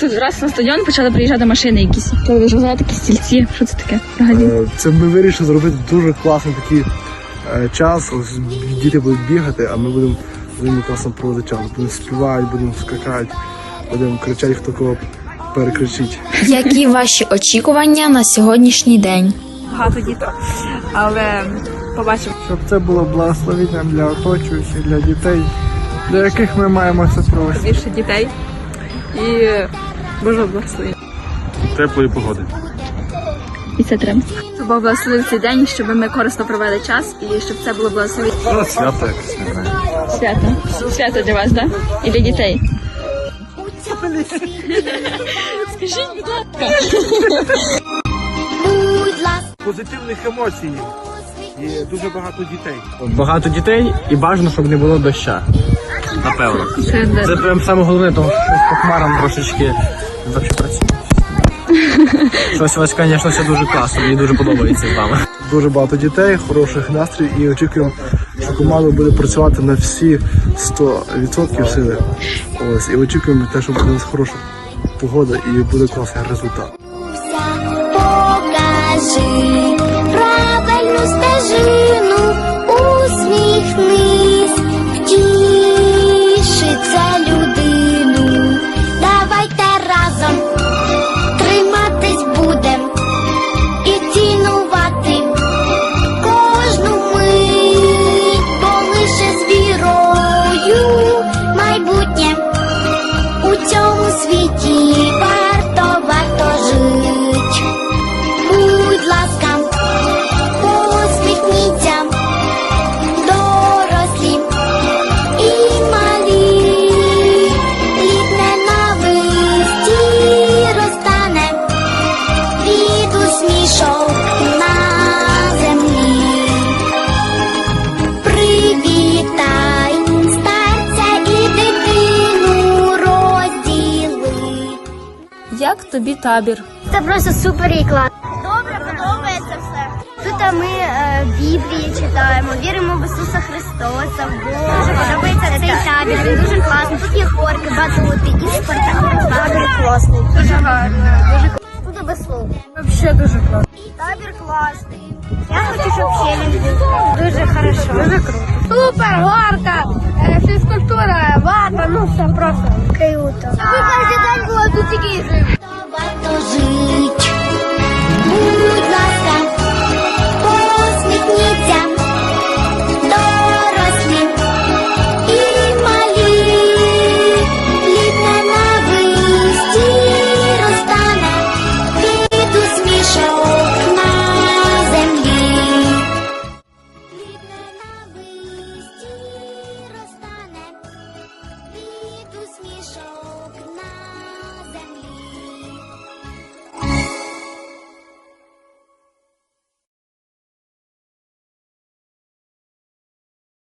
тут раз на стадіон почали приїжджати машини якісь. То ви ж такі стільці. Що це таке? Е, Це ми вирішили зробити дуже класний такий е, час. Ось діти будуть бігати, а ми будемо з ними класно проводити час. Будемо співати, будемо скакати, будемо кричати, хто кого перекричить. Які ваші очікування на сьогоднішній день? Багато діток. Але побачимо. Щоб це було благословенням для оточуючих, для дітей, для яких ми маємо це провести. Більше дітей. І Боже благословення. теплої погоди. І це треба. Щоб Бог благословив цей день, щоб ми корисно провели час і щоб це було благословення. Свято якось, не знаю. Свято. Свято для вас, так? І для дітей. Скажіть, будь ласка. Позитивних емоцій. І дуже багато дітей. Багато дітей і бажано, щоб не було доща. Напевно. Це прям саме головне, тому що по хмарам трошечки взагалі працює. Щось у вас, звісно, все дуже класно, мені дуже подобається з вами. Дуже багато дітей, хороших настрій і очікуємо, що команда буде працювати на всі 100% сили. Ось і очікуємо те, що буде у нас хороша погода і буде класний результат. Покажи правильну стежину, Як тобі табір? Це просто супер і клас. Добре, подобається все. Тут ми е, Біблії читаємо, віримо в Ісуса Христоса, в Бога. Дуже подобається цей табір. Він дуже класний. Тут є горки, батути і спортивний табір класний. Дуже гарно. Дуже тут без слов. Взагалі дуже класно. Табір класний. Я хочу, щоб ще він був. Дуже хорошо. Дуже круто. Супер, горка, фізкультура, вата, ну все просто. Круто. Ви кожен день було тут тільки жить.